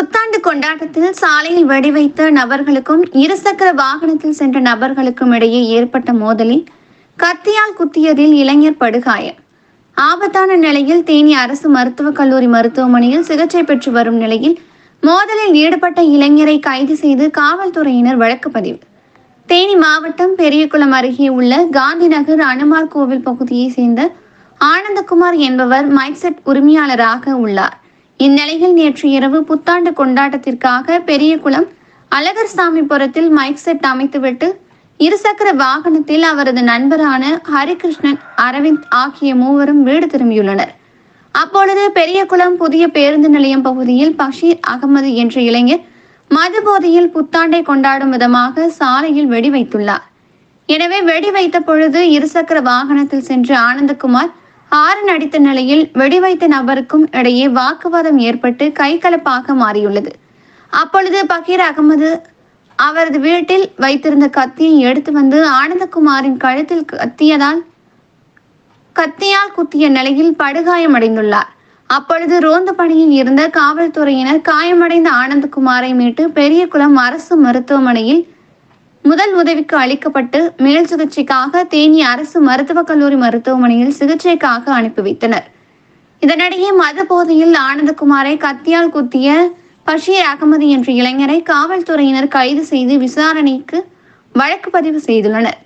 புத்தாண்டு கொண்டாட்டத்தில் சாலையில் வெடிவைத்த நபர்களுக்கும் இருசக்கர வாகனத்தில் சென்ற நபர்களுக்கும் இடையே ஏற்பட்ட மோதலில் கத்தியால் குத்தியதில் இளைஞர் படுகாயம். ஆபத்தான நிலையில் தேனி அரசு மருத்துவக் கல்லூரி மருத்துவமனையில் சிகிச்சை பெற்று வரும் நிலையில் மோதலில் ஈடுபட்ட இளைஞரை கைது செய்து காவல்துறையினர் வழக்கு பதிவு. தேனி மாவட்டம் பெரியகுளம் அருகே உள்ள காந்தி நகர் அனுமார் கோவில் பகுதியை சேர்ந்த ஆனந்தகுமார் என்பவர் மைக்செட் உரிமையாளராக உள்ளார். இந்நிலையில் நேற்று இரவு புத்தாண்டு கொண்டாட்டத்திற்காக பெரியகுளம் அழகர் சாமிபுரத்தில் மைக் செட் அமைத்துவிட்டு இருசக்கர வாகனத்தில் அவரது நண்பரான ஹரிகிருஷ்ணன் அரவிந்த் ஆகிய மூவரும் வீடு திரும்பியுள்ளனர். அப்பொழுது பெரியகுளம் புதிய பேருந்து நிலையம் பகுதியில் பஷீர் அகமது என்ற இளைஞர் மது போதையில் புத்தாண்டை கொண்டாடும் விதமாக சாலையில் வெடி வைத்துள்ளார் எனவே வெடி வைத்த பொழுது இருசக்கர வாகனத்தில் சென்ற ஆனந்தகுமார் ஆறு அடித்த நிலையில் வெடி வைத்த நபருக்கும் இடையே வாக்குவாதம் ஏற்பட்டு கைகலப்பாக மாறியுள்ளது. அப்பொழுது பகீர் அகமது அவரது வீட்டில் வைத்திருந்த கத்தியை எடுத்து வந்து ஆனந்தகுமாரின் கழுத்தில் கத்தியதால் கத்தியால் குத்திய நிலையில் படுகாயமடைந்துள்ளார். அப்பொழுது ரோந்து பணியில் இருந்த காவல்துறையினர் காயமடைந்த ஆனந்தகுமாரை மீட்டு பெரியகுளம் அரசு மருத்துவமனையில் முதல் உதவிக்கு அளிக்கப்பட்டு மேல் சிகிச்சைக்காக தேனி அரசு மருத்துவக் கல்லூரி மருத்துவமனையில் சிகிச்சைக்காக அனுப்பி வைத்தனர். இதனிடையே மது போதையில் ஆனந்தகுமாரை கத்தியால் குத்திய பஷீர் அகமது என்ற இளைஞரை காவல்துறையினர் கைது செய்து விசாரணைக்கு வழக்கு பதிவு செய்துள்ளனர்.